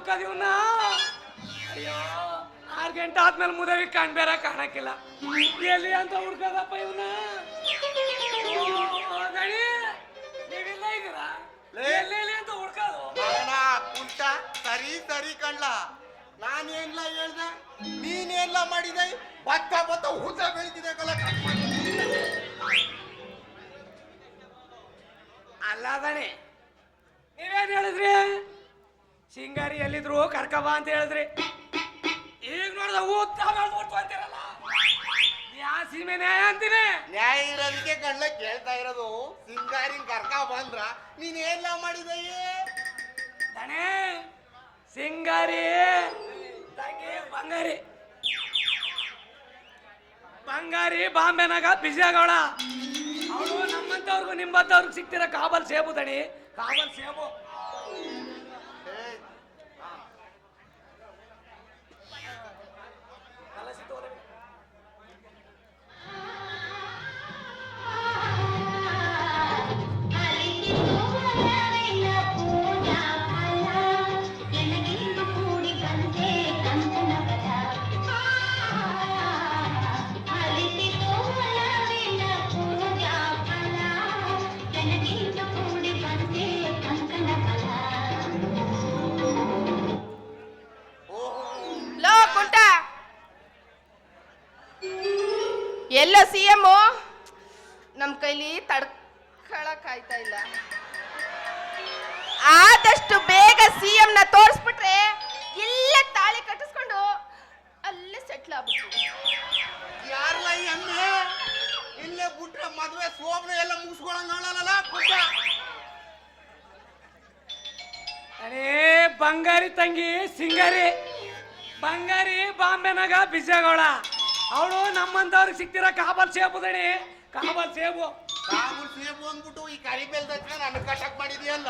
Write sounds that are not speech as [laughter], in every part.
ಎಲ್ಲೆಲ್ಲಪ್ಪ ಹುಡ್ಕೋದ್ ಅಯ್ಯೋ ಆರು ಗಂಟೆ ಆದ್ಮೇಲೆ ಮುದವಿ ಕಾಣ್ಬೇರ ಕಾಣಕ್ಕಿಲ್ಲ. ಎಲ್ಲಿ ಅಂತ ಹುಡ್ಕೋದಪ್ಪ ಇವನ? ಗಣಿ ನೀವಿಲ್ಲ ಇದ್ದೀರಾ ಎಲ್ಲಿ ಎಲ್ಲಿ ಅಂತ ಹುಡ್ಕೋದು? ಮಗನ ಕುಂಟ ಸರಿ ಸರಿ ಕಣ್ಲ. ನಾನೇನ್ಲ ಹೇಳ್ದೆ? ನೀನೇನ್ಲ ಮಾಡಿದೆ? ಭತ್ತ ಭತ್ತ ಹುಸ ಬೆಳಿತಿದೆ ಕಲ ಅಲ್ಲ ದಣಿ ನೀವೇನ್ ಹೇಳಿದ್ರಿ? ಸಿಂಗಾರಿ ಎಲ್ಲಿದ್ರು ಕರ್ಕಬ ಅಂತ ಹೇಳಿದ್ರಿ. ಈಗ ನೋಡಿದ ಊತ್ತ ಅಂತೀರಲ್ಲ? ಯಾ ಸೀಮೆ ನ್ಯಾಯ ಅಂತೀನಿ. ನ್ಯಾಯ ಇರೋದಕ್ಕೆ ಕಣ್ಣ ಕೇಳ್ತಾ ಇರೋದು. ಸಿಂಗಾರಿ ಕರ್ಕ ಬಂದ್ರ ನೀನೇನ್ಲ ಮಾಡಿದೆ? ದಣೆ ಸಿಂಗಾರಿ ತಂಗಿ ಬಂಗಾರಿ. ಬಂಗಾರಿ ಬಾಂಬೆನಾಗ ಬಿಸಿ ಆಗೋಳ ಅವಳು ನಮ್ಮಂತವ್ರಿಗೂ ನಿಮ್ಮಂತವ್ರಿಗೆ ಸಿಗ್ತಿರ ಕಾಬಲ್ ಸೇಬು ದಣಿ. ಕಾಬಲ್ ಸೇಬು. ಎಲ್ಲ ಸಿ ಎಂ ನಮ್ಮ ಕೈಲಿ ತಡ್ಕೊಳಕಾಯ್ತಾ ಇಲ್ಲ. ಆದಷ್ಟು ಬೇಗ ಸಿ ನ ತೋರಿಸ್ಬಿಟ್ರೆ ಎಲ್ಲ ತಾಳಿ ಕಟ್ಟಿಸ್ಕೊಂಡು ಅಲ್ಲೇ ಸೆಟ್ಲ್ ಆಗ್ಬಿಟ್ಟು ಯಾರಲ್ಲ ಈ ಅಮ್ಮ ಇಲ್ಲೇ ಬಿಟ್ರೆ ಮದುವೆ ಸೋಮನ ಎಲ್ಲ ಮುಗಿಸ್ಕೊಳಂಗ ಕುಟ್ಟ ಅರೇ ಬಂಗಾರಿ ತಂಗಿ ಸಿಂಗಾರಿ. ಬಂಗಾರಿ ಬಾಂಬೆನಾಗ ಬಿಸಿ ಆಗೋಳ ಅವಳು ನಮ್ಮಂತವ್ರಿಗೆ ಸಿಕ್ತಿರ ಕಾಬಲ್ ಸೇಬು ದಣಿ. ಕಾಬಲ್ ಸೇಬು. ಕಾಬಲ್ ಸೇಬು ಅಂದ್ಬಿಟ್ಟು ಈ ಕರಿಬೇಲ್ ದಕ್ಷಿಣ ನನ್ನ ಕಟಕ್ ಮಾಡಿದ್ಯಲ್ಲ.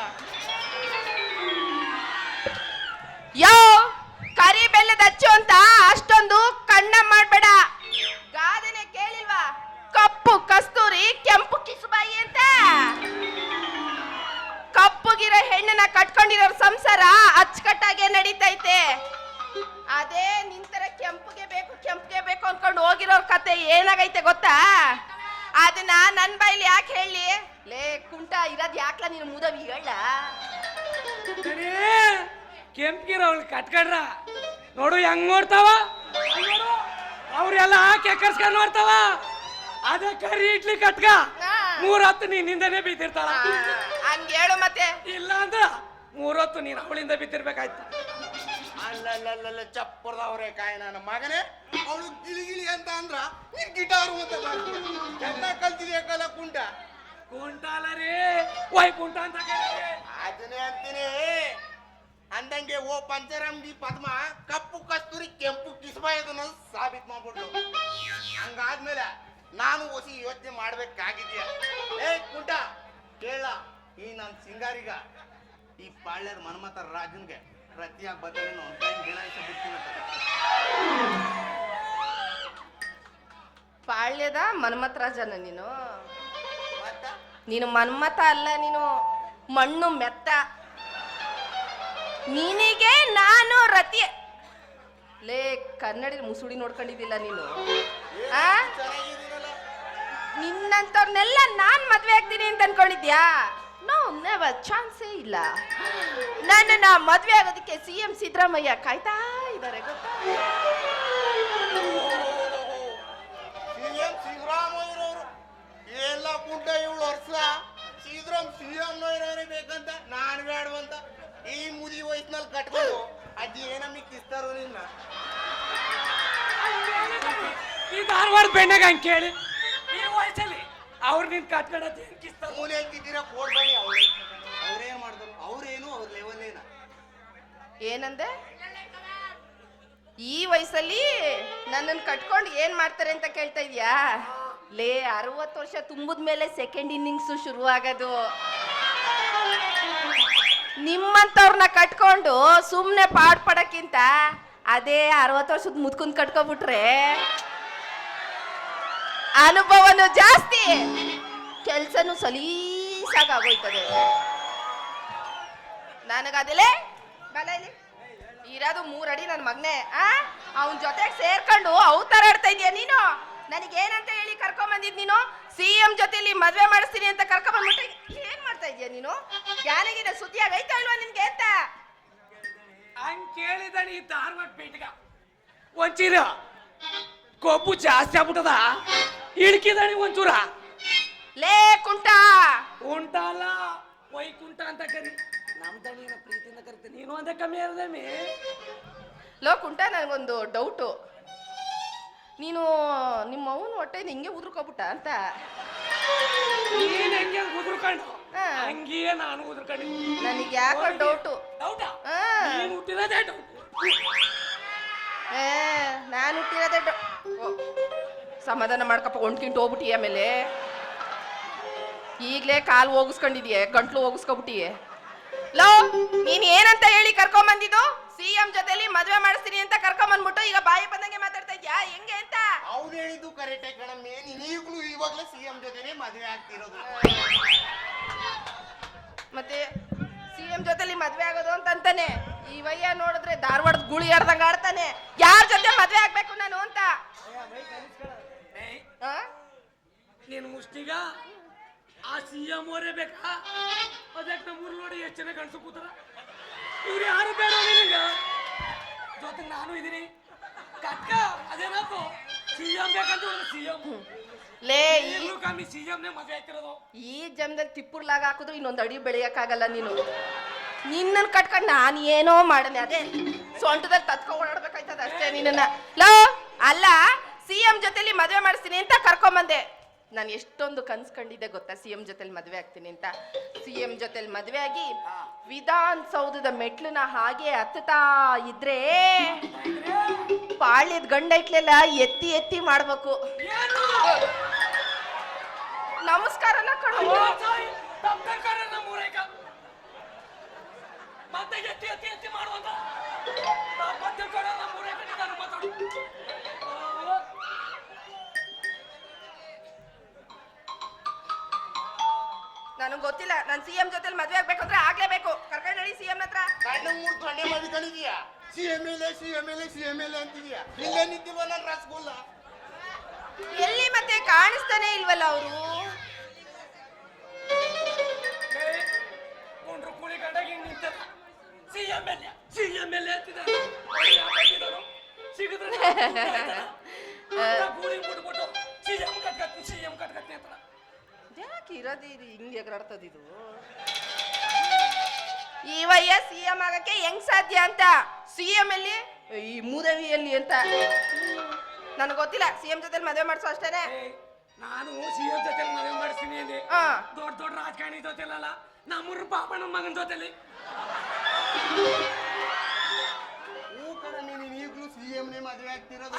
ಯೋ ಕರಿ ಬೆಲ್ಲದ ಅಚ್ಚು ಅಂತ? ಲೇ ಇರೋದು ಯಾಕಲ ನೀನು ಮುದವಿ ಹೇಳ ಕೆಂಪ್ಗಿರ ಅವಳು ಕಟ್ಕಡ್ರ. ನೋಡು ಹೆಂಗ್ ನೋಡ್ತಾವ? ಅವ್ರೆಲ್ಲ ಕೆಕ್ಕರ್ಸ್ಕೊಂಡ್ ನೋಡ್ತಾವ. ಅದ ಕರಿ ಇಡ್ಲಿ ಕಟ್ಕ. ಮೂರ್ ಮೂರೊತ್ತು ನಿನ್ನಿಂದನೇ ಬಿದ್ದಿರ್ತಾಳ. ಹಂಗ ಹೇಳು ಮತ್ತೆ. ಇಲ್ಲ ಅಂದ್ರ ಮೂರೊತ್ತು ನೀನ್ ಅವಳಿಂದ ಬಿದ್ದಿರ್ಬೇಕಾಯ್ತು. ಅಲ್ಲಲ್ಲಲ್ಲ ಚಪ್ಪರ್ದವ್ರೆ ಕಾಯ ನನ್ನ ಮಗನೇ. ಅವಳು ಗಿಳಿ ಗಿಳಿ ಅಂತ ಅಂದ್ರ ನೀನ್ ಗಿಟಾರು ಅಂತ ಚೆನ್ನಾಗಿ ಕಲ್ತಿದ್ಯಾ ಕಲ ಕುಂಟ ಕುಂಟಾಲ ರೀ ವೈ ಕುಂಟ ಅಂತ ಕರೀರಿ. ಅದನ್ನೇ ಅಂತೀನಿ. ಅಂದಂಗೆ ಓ ಪಂಚರಂಗಿ ಪದ್ಮ ಕಪ್ಪು ಕಸ್ತೂರಿ ಕೆಂಪು ಕಿಸ್ಮ ಇದನ್ನ ಸಾಬೀತ್ ಮಾಡ್ಬಿಟ್ಲು. ಹಂಗಾದ್ಮೇಲೆ ನಾನು ಹೊಸಿ ಯೋಚನೆ ಮಾಡ್ಬೇಕಾಗಿದ್ಯಾ? ಏ ಕುಂಟ ಕೇಳ. ಈ ನನ್ನ ಸಿಂಗಾರಿಗ ಈ ಪಾಳ್ಯದ ಮನ್ಮತ ರಾಜನ್ಗೆ ಪ್ರತಿಯಾಗಿ ಬದಲಿ ಒಂದು ಟೈಮ್ ಗಿಡ ಇಷ್ಟ ಬಿಡ್ತೀನಿ ಪಾಳ್ಯದ ಮನ್ಮಥರಾಜನ ನೀನು? ನೀನು ಮನ್ಮತ ಅಲ್ಲ ನೀನು ಮಣ್ಣು ಮೆತ್ತ. ನಿನಗೆ ನಾನು ರತಿ. ಲೇ ಕನ್ನಡಿ ಮುಸುಡಿ ನೋಡ್ಕೊಂಡಿದ್ದಿಲ್ಲ ನೀನು. ಆ? ನಿನ್ನಂತವ್ರನ್ನೆಲ್ಲ ನಾನ್ ಮದ್ವೆ ಆಗ್ತೀನಿ ಅಂತ ಅನ್ಕೊಂಡಿದ್ಯಾ? ನೋ ನೆವರ್ ಚಾನ್ಸೇ ಇಲ್ಲ. ನನ್ನ ಮದ್ವೆ ಆಗೋದಕ್ಕೆ ಸಿ ಎಂ ಸಿದ್ದರಾಮಯ್ಯ ಕಾಯ್ತಾ ಇದ್ದಾರೆ ಗೊತ್ತಾ? ಕುಂಟ ಇವಳು ವರ್ಷ. ಸಿದ್ದರಾಮ್ ಸಿಎಂ ಇರೋರೇ ಬೇಕಂತ ನಾನು ಬೇಡವಂತ. ಈ ಮುದಿ ವಯಸ್ಸಿನಲ್ಲಿ ಕಟ್ಕೊಂಡು ಅಜ್ಜಿ ಏನಮ್ಮಿ ಕಿಸ್ತಾರೋ ನಿನ್ನ? ಈ ಧಾರವಾಡ ಬೆಣ್ಣೆಗೆ ಹಂಗೆ ಕೇಳಿ. ಈ ವಯಸ್ಸಲ್ಲಿ ಅವ್ರು ನಿನ್ ಏನು ಕಿಸ್ತಾರ? ಮೂಲೆ ಅಂತಿದ್ದೀರಾ? ಕೋಡ್ಬಣಿ ಅವ್ರು ಅವ್ರೇನ್ ಮಾಡಿದ್ರು ಅವ್ರೇನು ಅವ್ರ ಲೆವೆಲ್ ಏನ? ಏನಂದೆ? ಈ ವಯಸ್ಸಲ್ಲಿ ನನ್ನನ್ನು ಕಟ್ಕೊಂಡು ಏನ್ ಮಾಡ್ತಾರೆ ಅಂತ ಕೇಳ್ತಾ ಇದ್ಯಾ? ಲೇ, ಅರವತ್ತು ವರ್ಷ ತುಂಬಿದ ಮೇಲೆ ಸೆಕೆಂಡ್ ಇನ್ನಿಂಗ್ಸು ಶುರುವಾಗೋದು. ನಿಮ್ಮಂಥವ್ರನ್ನ ಕಟ್ಕೊಂಡು ಸುಮ್ಮನೆ ಪಾಡ್ ಪಡಕ್ಕಿಂತ ಅದೇ ಅರವತ್ತು ವರ್ಷದ ಮುದ್ಕುಂದ್ ಕಟ್ಕೊಬಿಟ್ರೆ ಅನುಭವನು ಜಾಸ್ತಿ, ಕೆಲ್ಸನು ಸಲೀಸಾಗಿ ಆಗೋಯ್ತದೆ ನನಗದಿಲೆ, ಬಲ ಇರೋದು ಮೂರಡಿ ನನ್ನ ಮಗನೇ, ಆ? ಅವನ ಜೊತೆಗೆ ಸೇರ್ಕೊಂಡು ಅವತಾರ ಆಡ್ತಾ ಇದೀಯ ನೀನು? ನನಗೇನಂತ ಹೇಳಿ ಕರ್ಕೊಂಡ್ ಬಂದಿದ್ ನೀನು? ಸಿ ಎಂ ಜೊತೆಲಿ ಮದ್ವೆ ಮಾಡಿಸ್ತೀನಿ ಅಂತ ಕರ್ಕೊಂಡ್ ಬಂದ್ಬಿಟ್ಟು ಏನ್ ಮಾಡ್ತಾ ಇದೀಯ ನೀನು? ಯಾರಿಗಿದೆ ಸುದ್ದಿ ಆಗೈತ ಇಲ್ವಾ ನಿನ್ಗೆ ಅಂತ? ಹಂಗ್ ಕೇಳಿದಣಿ ಈ ಧಾರವಾಡ ಪೇಟಿಗ. ಒಂಚೂರ ಕೊಬ್ಬು ಜಾಸ್ತಿ ಆಗ್ಬಿಟ್ಟದ? ಇಳ್ಕಿದಾನೆ ಒಂಚೂರ? ಲೇ ಕುಂಟ! ಉಂಟಲ್ಲ ವೈಕುಂಠ ಅಂತ ಕರಿ. ನಮ್ ದಣಿಯನ್ನ ಪ್ರೀತಿಯಿಂದ ಕರಿತೀನಿ. ನೀನು ಅಂದ್ರೆ ಕಮ್ಮಿ ಇರದೇಮಿ ಲೋ ಕುಂಟ ನನಗೊಂದು ಡೌಟು ನೀನು ನಿಮ್ಮ ಅವನ ಹೊಟ್ಟೆ ಹಿಂಗೆ ಉದುರ್ಕೊಬಿಟ್ಟ ಅಂತ. ನೀನ್ ಹೆಂಗೆ ಉದುರ್ಕೊಂಡು. ಹಂಗಿಯೇ ನಾನು ಉದುರ್ಕೊಂಡು ನನಗೆ ಯಾಕೋ ಡೌಟು ಡೌಟಾ. ನೀನ್ ಹುಟ್ಟಿರೋದೇ ಡೌಟ್ ಏ ನಾನು ಹುಟ್ಟಿರೋದೇ ಡೌ ಓ, ಸಮಾಧಾನ ಮಾಡ್ಕಪ್ಪ ಒಂಟ್ಕಿಂಟು ಹೋಗ್ಬಿಟ್ಟಿ ಆಮೇಲೆ. ಈಗಲೇ ಕಾಲು ಹೋಗಿಸ್ಕೊಂಡಿದೀಯ ಗಂಟ್ಲು ಹೋಗಿಸ್ಕೊಬಿಟ್ಟಿಯೆ. ಲೋ ನೀನ್ ಏನಂತ ಹೇಳಿ ಕರ್ಕೊಂಬಂದಿದ್ದು? ಸಿ ಎಂ ಜೊತೆಲಿ ಮದ್ವೆ ಮಾಡಿಸ್ತೀನಿ ಅಂತ ಕರ್ಕೊಂಬಂದ್ಬಿಟ್ಟು ಈಗ ಬಾಯಿ ಬಂದಂಗೆ ಮಾತಾಡ್ತಾ ಇದ್ಯಾ? ಹೆಂಗೆ ಅಂತ? ಅವ್ನು ಹೇಳಿದ್ದು ಕರೆಕ್ಟ್ ಕಣಮ್ಮೆ. ನೀನ್ ಈಗ್ಲೂ ಇವಾಗ್ಲೇ ಸಿ ಎಂ ಜೊತೆನೆ ಮದುವೆ ಆಗ್ತಿರೋದು. ಮತ್ತೆ ಸಿ ಎಂ ಜೊತೆಲಿ ಮದ್ವೆ ಆಗೋದು ಅಂತ ಅಂತಾನೆ. ಈ ವಯ್ಯ ನೋಡಿದ್ರೆ ಧಾರವಾಡದ ಗುಳಿ ಆಡ್ದಂಗ ಆಡ್ತಾನೆ. ಯಾರ ಜೊತೆ ಮದ್ವೆ ಆಗ್ಬೇಕು ನಾನು ಅಂತ? ನೀನು ಮುಷ್ಟಿಗ ಆ ಸಿ ಎಂ ಅವರೇ ಬೇಕಾ? ಅದಕ್ಕೆ ನಮ್ಮೂರ್ ನೋಡಿ ಎಷ್ಟು ಜನ ಗಂಡಸು ಕೂತಾರ? ಇವ್ರು ಯಾರು ಬೇಡ ನಿನಗ? ಜೊತೆಗೆ ನಾನು ಇದೀನಿ. ಕಕ್ಕ ಅದೇನಾಕು ಸಿ ಎಂ ಬೇಕಂತ ಸಿ ಎಂ ಲೇ ಈ ಈಗಲೂ ಕಮ್ಮಿ ಸಿ ನೇ ಮದುವೆ ಆಯ್ತಿರೋದು. ಈ ಜನ್ಮದಲ್ಲಿ ತಿಪ್ಪುರ್ಲಾಗ ಹಾಕಿದ್ರು ಇನ್ನೊಂದು ಅಡಿ ಬೆಳೆಯಕ್ಕಾಗಲ್ಲ ನೀನು. ನಿನ್ನನ್ನು ಕಟ್ಕೊಂಡು ನಾನು ಏನೋ ಮಾಡನೆ ಅದೇ ಸೊಂಟದಲ್ಲಿ ತತ್ಕೊಂಡ್ ಓಡಾಡ್ಬೇಕಾಯ್ತದ ಅಷ್ಟೇ ನಿನ್ನ ಲೋ ಅಲ್ಲ ಸಿ ಎಂ ಜೊತೆಲಿ ಮದುವೆ ಮಾಡಿಸ್ತೀನಿ ಅಂತ ಕರ್ಕೊಂಬಂದೆ. ನಾನು ಎಷ್ಟೊಂದು ಕನ್ಸ್ ಕಂಡಿದ್ದೆ ಗೊತ್ತಾ? ಸಿ ಎಂ ಜೊತೆಲಿ ಮದುವೆ ಆಗ್ತೀನಿ ಅಂತ. ಸಿ ಎಂ ಜೊತೆಲಿ ಮದುವೆ ಆಗಿ ವಿಧಾನಸೌಧದ ಮೆಟ್ಲನ್ನ ಹಾಗೆ ಹತ್ತುತ್ತಾ ಇದ್ರೆ ಪಾಳ್ಯದ ಗಂಡ ಇಟ್ಲೆಲ್ಲ ಎತ್ತಿ ಎತ್ತಿ ಮಾಡ್ಬೇಕು. ನಮಸ್ಕಾರ ಕಣೋ. ನನಗೆ ಗೊತ್ತಿಲ್ಲ ನಾನು ಸಿ ಎಂ ಜೊತೆಲಿ ಮದ್ವೆ ಆಗ್ಬೇಕು ಅಂದ್ರೆ ಆಗ್ಲೇಬೇಕು ಕರ್ಕೊಂಡು ಹೇಳಿ ಸಿ ಎಂ ಹತ್ರ ಕಣ್ಣ ಮೂರ್ ಕಣ್ಣೆ ಮಾಡಿಕೊಂಡಿದೀಯ CM L A C M L A C M L A ಅಂತಿದೀಯ ಇಲ್ಲೇ ನಿಂತಿಲ್ವ ನನ್ನ ರಸಗುಲ್ಲ ಎಲ್ಲಿ ಮತ್ತೆ ಕಾಣಿಸ್ತಾನೆ ಇಲ್ವಲ್ಲ ಅವರು ಲೇ, ಗುಂಡ್ರು ಕೂಲಿ ಗಂಡಾಗ ಹಿಂಗ್ ನಿಂತದ. CML, ಎಲ್ ಅಂತಿದಾನೆ. ಸಿ ಎಂ ಎಲ್ ಸಿಗಿದ್ರೆ ನಾನು ಆಯ್ತಲ್ಲ? ಅಂತ ಗೂಳಿ ಮುಟ್ಬಿಟ್ಟು CM ಕಟ್ಕತ್ತೀನಿ, CM ಕಟ್ಕತ್ತೀನಿ ಅಂತಾನ. ಯಾಕೆ ಇರೋದು ಇದು ಹಿಂಗೆ ಎಗರಾಡ್ತದ ಇದು. ಈ ವಯ್ಯ ಸಿ ಎಂ ಆಗಕ್ಕೆ ಹೆಂಗ್ ಸಾಧ್ಯ ಅಂತ? ಸಿ ಎಂ ಎಲ್ಲಿ? ಈ ಮೂದವಿಯಲ್ಲಿ ಅಂತ. ನನಗೆ ಗೊತ್ತಿಲ್ಲ. ಸಿ ಎಂ ಜೊತೆಲಿ ಮದುವೆ ಮಾಡ್ಸೋ ಅಷ್ಟೇನೆ. ನಾನು ಸಿಎಂ ಜೊತೆ ಮದುವೆ ಮಾಡಿಸ್ತೀನಿ ಅಂದೆ. ಹಾ ದೊಡ್ಡ ದೊಡ್ಡ ರಾಜಕಾರಣಿ ಜೊತೆಲಲ್ಲ ನಮ್ಮೂರು ನಮ್ಮ ಮಗನ ಜೊತೆಲಿ. ಹೂ ನೀನ್ ಈಗ್ಲೂ ಸಿ ಎಂ ನೇ ಮದುವೆ ಆಗ್ತಿರೋದು?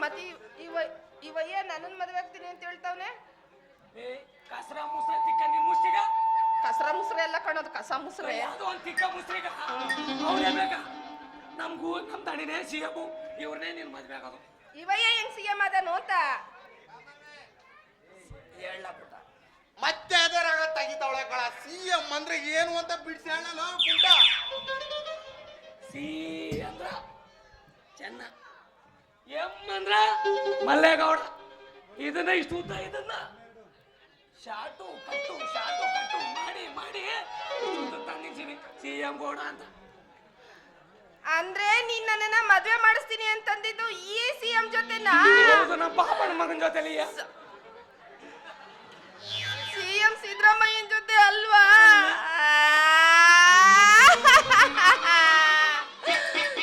ಮತ್ತೆ ಈ- ಈ ವಯ್- ಈ ವಯ್ಯ ನನ್ನನ್ ಮದ್ವೆ ಆಗ್ತೀನಿ ಅಂತ ಹೇಳ್ತಾವನೆ? ಏ ಕಸರ ಮುಸ್ರ ತಿಕ್ಕ ನಿನ್ ಮುಸ್ತಿಗ ಕಸರ ಮುಸ್ರೆ ಎಲ್ಲ ಕಾಣೋದು ಕಸ ಮುಸ್ರೆ. ಯಾವ್ದೋ ಒಂದ್ ತಿಕ್ಕ ಮುಸ್ರಿಗ? ಅವ್ನೇ ಬೇಕ ನಮ್ಗೂ ನಮ್ ತಣಿನೇ ಸಿಎಂ ಇವ್ರನ್ನೇ ನೀನ್ ಮದ್ವೆ ಆಗೋದು. ಈ ವಯ್ಯ ಹೆಂಗ್ ಸಿ ಎಂ ಅದನು ಅಂತ? ಹೇಳ ಪುಟ್ಟ. ಮತ್ತೆ ಅದೇ ರಾಗ ತೆಗಿತಾವಳೆ ಕಳ ಸಿ ಎಂ ಅಂದ್ರೆ ಏನು ಅಂತ ಬಿಡಿಸಿ ಹೇಳಲ್ಲ ಗುಂಟ ಸಿ ಅಂದ್ರ ಚೆನ್ನ. ಎಂ ಅಂದ್ರ ಮಲ್ಲೇಗೌಡ. ಇದನ್ನ ಇಷ್ಟು ಉದ್ದ ಇದನ್ನ. ಶಾಟು ಕಟ್ಟು ಶಾಟು ಕಟ್ಟು ಮಾಡಿ ಮಾಡಿ. ತಂದಿದ್ದೀನಿ ಸಿ ಎಂ ಗೌಡ ಅಂತ. ಅಂದ್ರೆ ನೀನ್ ನನ್ನನ್ನ ಮದ್ವೆ ಮಾಡಿಸ್ತೀನಿ ಅಂತಂದಿದ್ದು ಈ ಸಿ ಎಂ ಜೊತೆನಾ? ಹೌದು ನಮ್ಮ ಪಾಪನ ಮಗನ ಜೊತೆ ಸಿ ಎಂ ಸಿದ್ದರಾಮಯ್ಯನ ಜೊತೆ ಅಲ್ವಾ?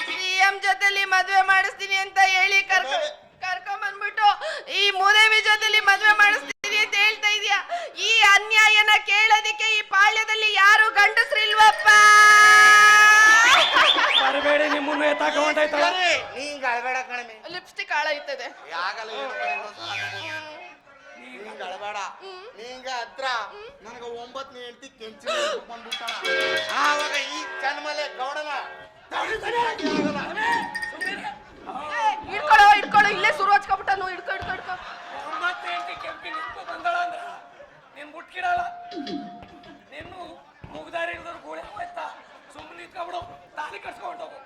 ಸಿ ಎಂ ಜೊತೆಲಿ ಮದ್ವೆ ಮಾಡಿಸ್ತೀನಿ ಅಂತ ಹೇಳಿ ಕರ್ಕೊ ಕರ್ಕೊಂಡ್ ಬಂದ್ಬಿಟ್ಟು ಈ ಮೂದೇವಿ ಜೊತೆಲಿ ಮದ್ವೆ ಮಾಡಿಸ್ತೀನಿ. ಈ ಅನ್ಯಾಯನ ಕೇಳೋದಿಕ್ಕೆ ಈ ಪಾಳ್ಯದಲ್ಲಿ ಯಾರು ಗಂಡಸ್ರಿಲ್ವಪ್ಪ ಬರಬೇಡಿ ನಿಮ್ಮನ್ನು ಎತ್ತಾಕ ಹೊಂಟಾಯ್ತಲ್ಲ ಸರಿ, ನೀನ್ ಗಳಬೇಡ ಕಣಮೆ ಲಿಪ್ಸ್ಟಿಕ್ ಹಾಳಾಯ್ತದೆ. ಆಗಲ್ಲ ಏನು ಕಣೆ ಸಾಕು. ನೀನ್. ನನಗೆ ನಿಂಗ ಹತ್ರ. ನನಗ ಒಂಬತ್ತನೇ ಹೆಂಡತಿ ಕೆಂಚು ಬಂದ್ಬಿಟ್ಟಾಳ ಆವಾಗ ಈ ಜನ್ಮಲೆ ಗೌಡನ. ಹಿಡ್ಕೊಳ್ಳೋ ನೀನ್ ಮುಟ್ಕಿಡಲ್ಲ ನಿನ್ನು ಮುಗ್ದಾರಿ ಹಿಡಿದ್ರು ಗೋಳೆ ಆಯ್ತಾ ಸುಮ್ಮನೆ ನಿಂತ್ಕೊಬಿಡು ತಾಲಿ ಕಟ್ಸ್ಕೊಂಡು ಹೋಗು.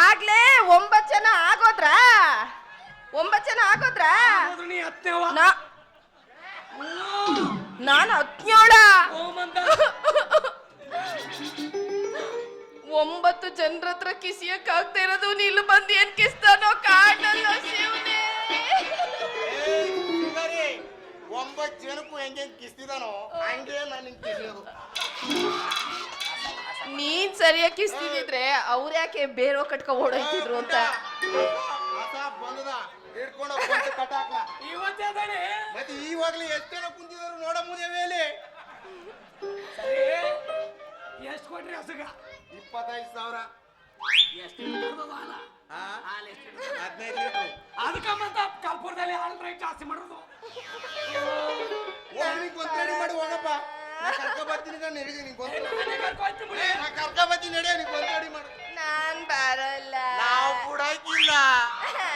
ಆಗ್ಲೇ ಒಂಬತ್ ಜನ ಆಗೋದ್ರಾ? ಒಂಬತ್ ಜನ ಆಗೋದ್ರಾ? ಹೋದ್ರು ನೀ ಹತ್ತನೇವ ನಾ ನಾನು ಓ ಓಮಂತ ಒಂಬತ್ತು ಜನರ ಹತ್ರ ಕಿಸಿಯಕ್ ಆಗ್ತಾ ಇರೋದು ನೀನು ಬಂದು ಏನ್ ಕಿಸ್ತಾನೋ ಕಾಡಲ್ಲ ಶಿವನೇ. ಒಂಬತ್ತು ಜನಕ್ಕೂ ಹೆಂಗೆ ಕಿಸ್ತಿದಾನೋ ಹಂಗೆ ನಾನು ಕಿಸಿಯೋದು ನೀನ್ ಸರಿಯಾಗಿ ಕಿಸ್ತಿದ್ರೆ ಅವ್ರ ಯಾಕೆ ಬೇರೆ ಕಟ್ಕ ಓಡೋಯ್ತಿದ್ರು ಅಂತ? ಬಂದದ. ಹಿಡ್ಕೊಂಡು ಬಂದು ಕಟ್ಟಾಕ ಇವತ್ತೇ ಮತ್ತೆ ಈವಾಗ್ಲೇ ಎಷ್ಟು ಜನ ಕುಂತಿದ್ರು ನೋಡ ಮುದೇವೇಲಿ ಎಷ್ಟು ಕೊಟ್ರಿ ಹಸುಗ? ಇಪ್ಪತ್ತೈದು ಸಾವಿರ. ಎಷ್ಟು ಹಾಲ? ಹಾಲು? ಹದಿನೈದು ಲೀಟ್ರು ಅದಕ್ಕೆ ಮತ್ತೆ ಕಲ್ಪುರದಲ್ಲಿ ಹಾಲು ರೈಟ್ ಜಾಸ್ತಿ ಮಾಡೋದು? ಕರ್ಕ ಬರ್ತೀನಿ ನಾನ್ ಬರಲ್ಲ. ನಾವು ಕೂಡ [laughs]